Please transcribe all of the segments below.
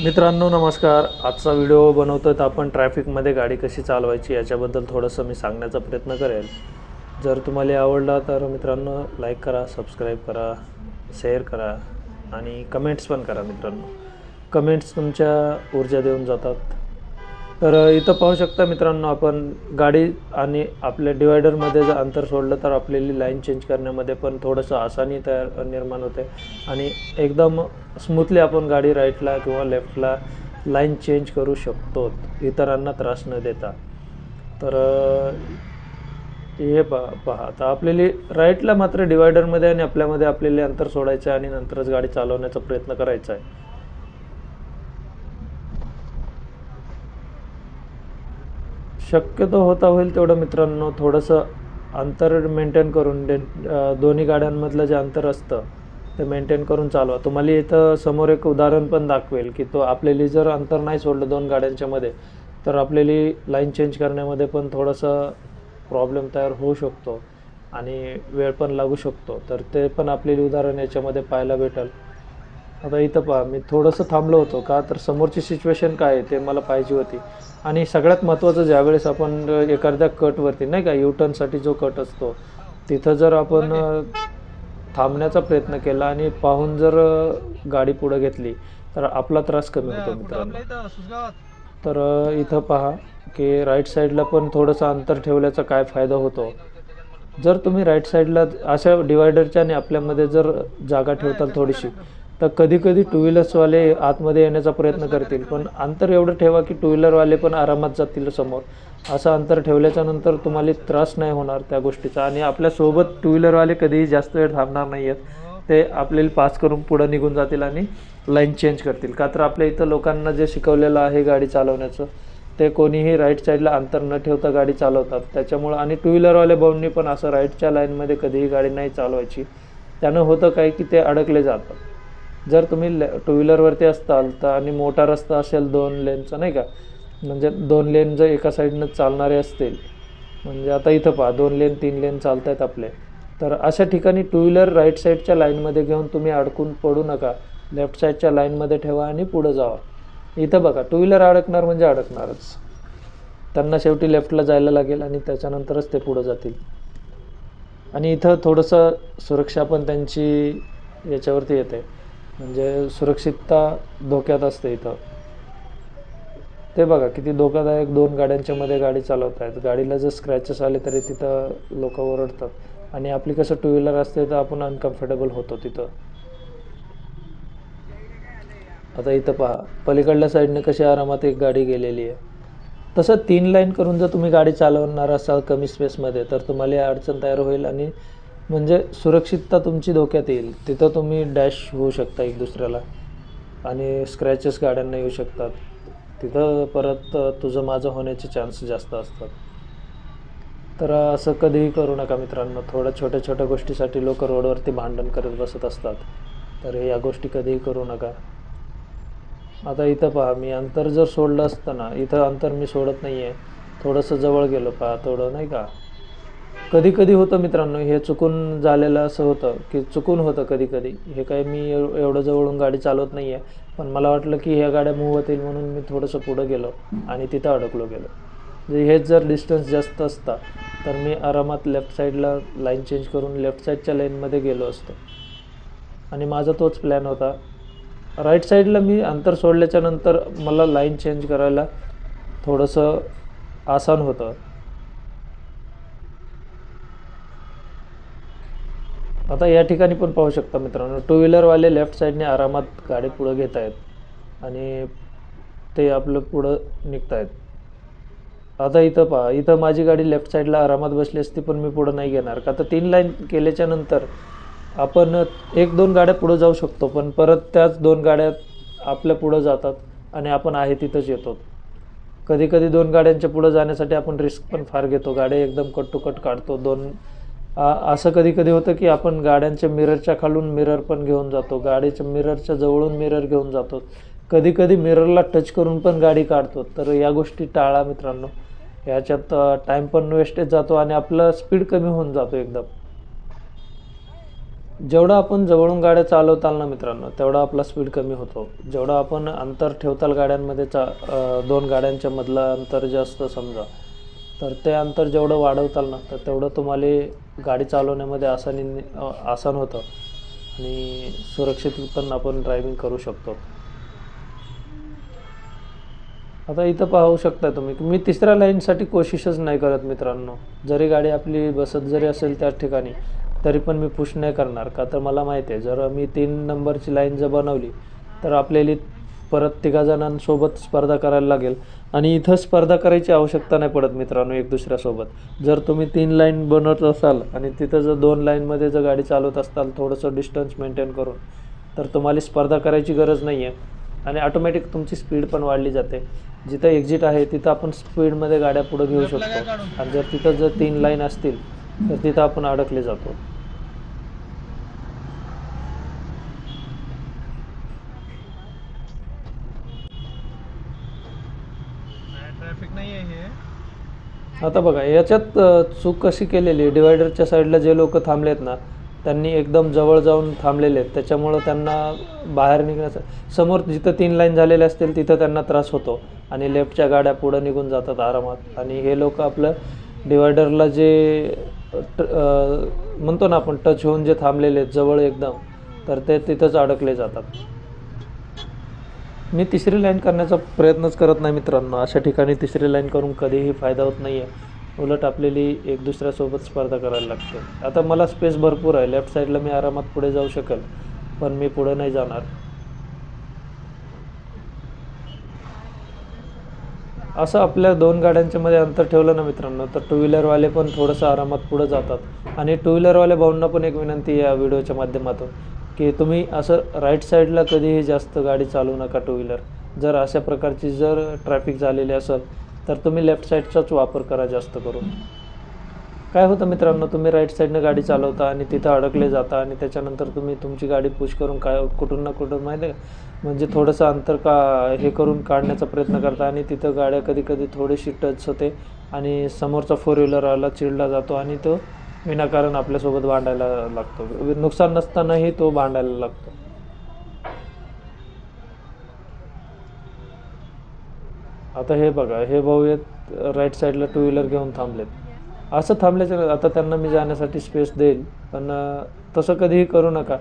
मित्रांनो नमस्कार. आजचा व्हिडिओ बनवतो तर आपण ट्रॅफिकमध्ये गाडी कशी चालवायची याच्याबद्दल थोडंसं मी सांगण्याचा प्रयत्न करेल. जर तुम्हाला आवडला तर मित्रांनो लाईक करा सबस्क्राईब करा शेअर करा आणि कमेंट्स पण करा मित्रांनो. कमेंट्स तुमच्या ऊर्जा देऊन जातात. तर इथं पाहू शकता मित्रांनो आपण गाडी आणि आपल्या डिवायडरमध्ये जर अंतर सोडलं तर आपल्याली लाईन चेंज करण्यामध्ये पण थोडंसं आसानी तयार निर्माण होते. आणि एकदम स्मूथली आपण गाडी राईटला किंवा लेफ्टला लाईन चेंज करू शकतो इतरांना त्रास न देता. तर हे पहा पहा तर आपल्याली राईटला मात्र डिवायडरमध्ये आणि आपल्यामध्ये आपल्याला अंतर सोडायचं आहे आणि नंतरच गाडी चालवण्याचा प्रयत्न करायचा आहे. शक्यतो होता होईल तेवढं मित्रांनो थोडंसं अंतर मेंटेन करून डे दोन्ही गाड्यांमधलं जे अंतर असतं ते मेंटेन करून चालवा. तुम्हाला इथं समोर एक उदाहरण पण दाखवेल की तो आपल्याला जर अंतर नाही सोडलं दोन गाड्यांच्यामध्ये तर आपल्याला लाईन चेंज करण्यामध्ये पण थोडंसं प्रॉब्लेम तयार होऊ शकतो आणि वेळ पण लागू शकतो. तर ते पण आपल्याला उदाहरण याच्यामध्ये पाहायला भेटेल. आता इथं पहा मी थोडंसं थांबलो होतो का तर समोरची सिच्युएशन काय आहे ते मला पाहिजे होती. आणि सगळ्यात महत्त्वाचं ज्यावेळेस आपण एखाद्या कटवरती नाही का युटर्नसाठी जो कट असतो तिथं जर आपण थांबण्याचा प्रयत्न केला आणि पाहून जर गाडी पुढे घेतली तर आपला त्रास कमी होतो मित्रांनो. तर इथं पहा की राईट साईडला पण थोडंसं अंतर ठेवल्याचा काय फायदा होतो. जर तुम्ही राईट साईडला अशा डिवायडरच्या आणि आपल्यामध्ये जर जागा ठेवताल थोडीशी तर कधी कधी टू व्हीलर्सवाले आतमध्ये येण्याचा प्रयत्न करतील. पण अंतर एवढं ठेवा की टू व्हीलरवाले पण आरामात जातील समोर. असं अंतर ठेवल्याच्या नंतर तुम्हाला त्रास नाही होणार त्या गोष्टीचा. आणि आपल्यासोबत टू व्हीलरवाले कधीही जास्त वेळ थांबणार नाही आहेत. ते आपल्याला पास करून पुढं निघून जातील आणि लाईन चेंज करतील. का तर आपल्या इथं लोकांना जे शिकवलेलं आहे गाडी चालवण्याचं ते कोणीही राईट साईडला अंतर न ठेवता गाडी चालवतात. त्याच्यामुळं आणि टू व्हीलरवाले भाऊंनी पण असं राईटच्या लाईनमध्ये कधीही गाडी नाही चालवायची. त्यानं होतं काय की ते अडकले जातात. जर तुम्ही टू व्हीलरवरती असताल तर आणि मोठा रस्ता असेल दोन लेनचा नाही का? म्हणजे दोन लेन जर एका साईडनं चालणारे असतील म्हणजे आता इथं पहा दोन लेन तीन लेन चालत आहेत आपले. तर अशा ठिकाणी टू व्हीलर राईट साईडच्या लाईनमध्ये घेऊन तुम्ही अडकून पडू नका. लेफ्ट साईडच्या लाईनमध्ये ठेवा आणि पुढं जावा. इथं बघा टू व्हीलर अडकणार म्हणजे अडकणारच. त्यांना शेवटी लेफ्टला जायला लागेल आणि त्याच्यानंतरच ते पुढं जातील. आणि इथं थोडंसं सुरक्षा पण त्यांची याच्यावरती येते. म्हणजे सुरक्षितता धोक्यात असते इथं. ते बघा किती धोकादायक दोन गाड्यांच्या मध्ये गाडी चालवत आहेत गाडीला जर स्क्रॅचेस आले तरी तिथं लोक ओरडतात. आणि आपली कसं टू व्हीलर असते तर आपण अनकम्फर्टेबल होतो तिथं. आता इथं पहा पलीकडल्या साईडने कशी आरामात एक गाडी गेलेली आहे. तसं तीन लाईन करून जर तुम्ही गाडी चालवणार असाल कमी स्पेसमध्ये तर तुम्हाला अडचण तयार होईल आणि म्हणजे सुरक्षितता तुमची धोक्यात येईल. तिथं तुम्ही डॅश होऊ शकता एक दुसऱ्याला. आणि स्क्रॅचेस गाड्यांना येऊ शकतात. तिथं परत तुझं माझं होण्याचे चान्स जास्त असतात. तर असं कधीही करू नका मित्रांनो. थोड्या छोट्या छोट्या गोष्टीसाठी लोक रोडवरती भांडण करत बसत असतात. तर या गोष्टी कधीही करू नका. आता इथं पहा मी अंतर जर सोडलं असतं ना इथं अंतर मी सोडत नाही आहे थोडंसं जवळ गेलो पहा थोडं नाही का? कधी कधी होतं मित्रांनो हे चुकून झालेलं असं होतं की चुकून होतं कधी कधी. हे काय मी एव एवढं जवळून गाडी चालवत नाही आहे पण मला वाटलं की ह्या गाड्या मूव्ह होतील म्हणून मी थोडंसं पुढं गेलो आणि तिथं अडकलो गेलो. म्हणजे हेच जर डिस्टन्स जास्त असता तर मी आरामात लेफ्ट साईडला लाईन चेंज करून लेफ्ट साईडच्या लाईनमध्ये गेलो असतो. आणि माझा तोच प्लॅन होता. राईट साईडला मी अंतर सोडल्याच्यानंतर मला लाईन चेंज करायला थोडंसं आसान होतं. आता या ठिकाणी पण पाहू शकता मित्रांनो टू व्हीलरवाले लेफ्ट साईडने आरामात गाडी पुढं घेत आहेत आणि ते आपलं पुढं निघत आहेत आता इथं पहा इथं माझी गाडी लेफ्ट साईडला आरामात बसली असती पण मी पुढं नाही घेणार. का तर तीन लाईन केल्याच्यानंतर आपण एक दोन गाड्या पुढं जाऊ शकतो पण परत त्याच दोन गाड्या आपल्या पुढं जातात आणि आपण आहे तिथंच येतो. कधी कधी दोन गाड्यांच्या पुढं जाण्यासाठी आपण रिस्क पण फार घेतो. गाड्या एकदम कट टू कट काढतो दोन असं कधी कधी होतं की आपण गाड्यांच्या मिररच्या खालून मिरर पण घेऊन जातो गाडीच्या मिररच्या जवळून मिरर घेऊन जातो. कधी कधी मिररला टच करून पण गाडी काढतो. तर या गोष्टी टाळा मित्रांनो. याच्यात टाईम पण वेस्टेज जातो आणि आपला स्पीड कमी होऊन जातो एकदम. जेवढं आपण जवळून गाड्या चालवताल ना मित्रांनो तेवढा आपला स्पीड कमी होतो. जेवढं आपण अंतर ठेवताल गाड्यांमध्ये चा दोन गाड्यांच्या मधलं अंतर जास्त समजा तर ते अंतर जेवढं वाढवताल ना तर तेवढं तुम्हाला गाडी चालवण्यामध्ये आसानी आसान होतं. आणि सुरक्षित पण आपण ड्रायव्हिंग करू शकतो. आता इथं पाहू शकता तुम्ही मी तिसऱ्या लाईनसाठी कोशिशच नाही करत मित्रांनो. जरी गाडी आपली बसत जरी असेल त्या ठिकाणी तरी पण मी पुश नाही करणार. का तर मला माहिती आहे जर मी तीन नंबरची लाईन जर बनवली तर आपल्याली परत तिघा जणांसोबत स्पर्धा करायला लागेल. आणि इथं स्पर्धा करायची आवश्यकता नाही पडत मित्रांनो एक दुसऱ्यासोबत. जर तुम्ही तीन लाईन बनवत असाल आणि तिथं जर दोन लाईनमध्ये जर गाडी चालवत असाल थोडंसं डिस्टन्स मेंटेन करून तर तुम्हाला स्पर्धा करायची गरज नाही आहे आणि ऑटोमॅटिक तुमची स्पीड पण वाढली जाते. जिथं एक्झिट आहे तिथं आपण स्पीडमध्ये गाड्या पुढे घेऊ शकतो. आणि जर तिथं जर तीन लाईन असतील तर तिथं आपण अडकले जातो. आता बघा याच्यात चूक कशी केलेली? आहे डिवायडरच्या साईडला जे लोक थांबलेत ना त्यांनी एकदम जवळ जाऊन थांबलेले आहेत. त्याच्यामुळं त्यांना बाहेर निघण्याचं समोर जिथं तीन लाईन झालेले असतील तिथं त्यांना त्रास होतो. आणि लेफ्टच्या गाड्या पुढं निघून जातात आरामात. आणि हे लोक आपलं डिवायडरला जे ट- म्हणतो ना आपण टच होऊन जे थांबलेले आहेत जवळ एकदम तर ते तिथंच अडकले जातात. मी तिसरी लाईन करण्याचा प्रयत्नच करत नाही मित्रांनो. अशा ठिकाणी तिसरी लाईन करून कधीही फायदा होत नाही आहे उलट आपल्याली एक दुसऱ्यासोबत स्पर्धा करायला लागते. आता मला स्पेस भरपूर आहे. लेफ्ट साईडला मी आरामात पुढे जाऊ शकेल पण मी पुढे नाही जाणार. असं आपल्या दोन गाड्यांच्या मध्ये अंतर ठेवलं ना मित्रांनो तर टू व्हीलरवाले पण थोडंसं आरामात पुढे जातात. आणि टू व्हीलरवाल्या भाऊंना पण एक विनंती आहे या व्हिडिओच्या माध्यमातून. की तुम्ही असं राईट साईडला कधीही जास्त गाडी चालवू नका टू व्हीलर जर अशा प्रकारची जर ट्रॅफिक झालेली असेल तर तुम्ही लेफ्ट साईडचाच वापर करा जास्त करून. काय होतं मित्रांनो तुम्ही राईट साईडनं गाडी चालवता आणि तिथं अडकले जाता आणि त्याच्यानंतर तुम्ही तुमची गाडी पुश करून काय कुठून ना कुठून माहिती आहे का? म्हणजे थोडंसं अंतर का हे करून काढण्याचा प्रयत्न करता आणि तिथं गाड्या कधी कधी थोडीशी टच होते आणि समोरचा फोर व्हीलरवाला चिडला जातो आणि तो विनाकारण आपल्यासोबत भांडायला लागतो. नुकसान नसतानाही तो भांडायला लागतो. आता हे बघा हे भाऊ आहेत राईट साईडला टू व्हीलर घेऊन थांबलेत. असं थांबल्याच्या आता त्यांना मी जाण्यासाठी स्पेस देईल पण तसं कधीही करू नका.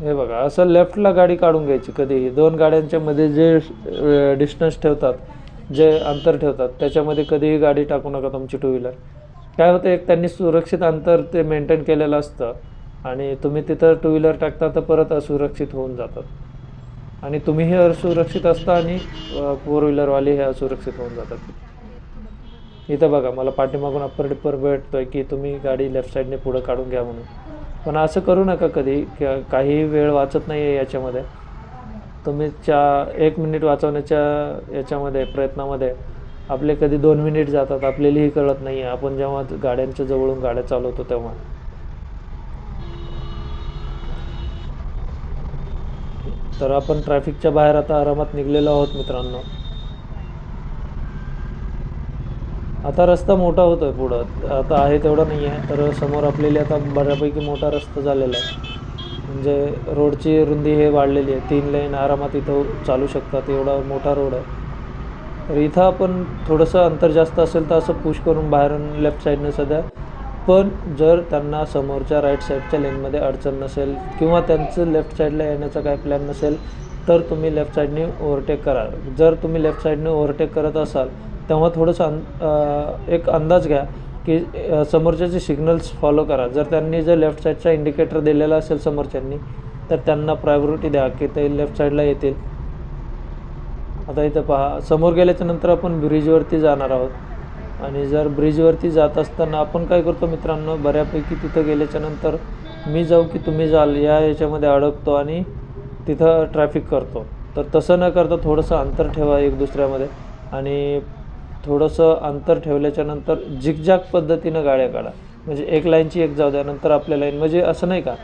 हे बघा असं लेफ्टला गाडी काढून घ्यायची कधीही. दोन गाड्यांच्या मध्ये जे डिस्टन्स ठेवतात जे अंतर ठेवतात त्याच्यामध्ये कधीही गाडी टाकू नका तुमची टू व्हीलर काय होतं एक त्यांनी सुरक्षित अंतर ते मेंटेन केलेलं असतं आणि तुम्ही तिथं टू व्हीलर टाकता तर परत असुरक्षित होऊन जातात. आणि तुम्हीही असुरक्षित असता आणि फोर व्हीलरवाले हे असुरक्षित होऊन जातात. इथं बघा मला पाठीमागून अप्पर डिप्पर भेटतोय की तुम्ही गाडी लेफ्ट साईडने पुढं काढून घ्या म्हणून. पण असं करू नका कधी. का- काही वेळ वाचत नाही आहे याच्यामध्ये. तुम्ही चा एक मिनिट वाचवण्याच्या याच्यामध्ये प्रयत्नामध्ये आपले कधी दोन मिनिट जातात. आपल्यालाही कळत नाही आहे आपण जेव्हा गाड्यांच्या जवळून गाड्या चालवतो तेव्हा. तर आपण ट्रॅफिकच्या बाहेर आता आरामात निघलेलो आहोत मित्रांनो. आता रस्ता मोठा होतो आहे पुढं. आता आहे तेवढा नाही आहे तर समोर आपल्याला आता बऱ्यापैकी मोठा रस्ता झालेला आहे. म्हणजे रोडची रुंदी हे वाढलेली आहे. तीन लाईन आरामात इथं चालू शकतात. एवढा मोठा रोड आहे. तर इथं आपण थोडंसं अंतर जास्त असेल तर असं पुश करून बाहेरून लेफ्ट साईडनं सध्या. पण जर त्यांना समोरच्या राईट साईडच्या लेनमध्ये अडचण नसेल किंवा त्यांचं लेफ्ट साईडला येण्याचा काय प्लॅन नसेल तर तुम्ही लेफ्ट साईडने ओव्हरटेक करा जर तुम्ही लेफ्ट साईडने ओव्हरटेक करत असाल तेव्हा थोडंसं अं एक अंदाज घ्या की समोरच्याचे सिग्नल्स फॉलो करा. जर त्यांनी जर लेफ्ट साईडचा इंडिकेटर दिलेला असेल समोरच्यांनी तर त्यांना प्रायोरिटी द्या की ते लेफ्ट साईडला येतील. आता इथं पहा समोर गेल्याच्यानंतर आपण ब्रिजवरती जाणार आहोत. आणि जर ब्रिजवरती जात असताना आपण काय करतो मित्रांनो बऱ्यापैकी तिथं गेल्याच्यानंतर मी जाऊ की तुम्ही जाल या याच्यामध्ये अडकतो आणि तिथं ट्रॅफिक करतो. तर तसं न करता थोडंसं अंतर ठेवा एक दुसऱ्यामध्ये. आणि थोडंसं अंतर ठेवल्याच्या नंतर झिकझॅक पद्धतीनं गाड्या काढा. म्हणजे एक लाईनची एक जाऊ द्या नंतर आपल्या लाईन. म्हणजे असं नाही का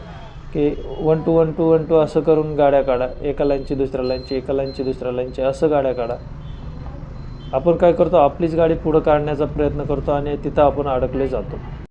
की one two one two one two असं करून गाड्या काढा. एका लाईनची दुसऱ्या लाईनची एका लाईनची दुसऱ्या लाईनची असं गाड्या काढा. आपण काय करतो आपलीच गाडी पुढं काढण्याचा प्रयत्न करतो आणि तिथं आपण अडकले जातो.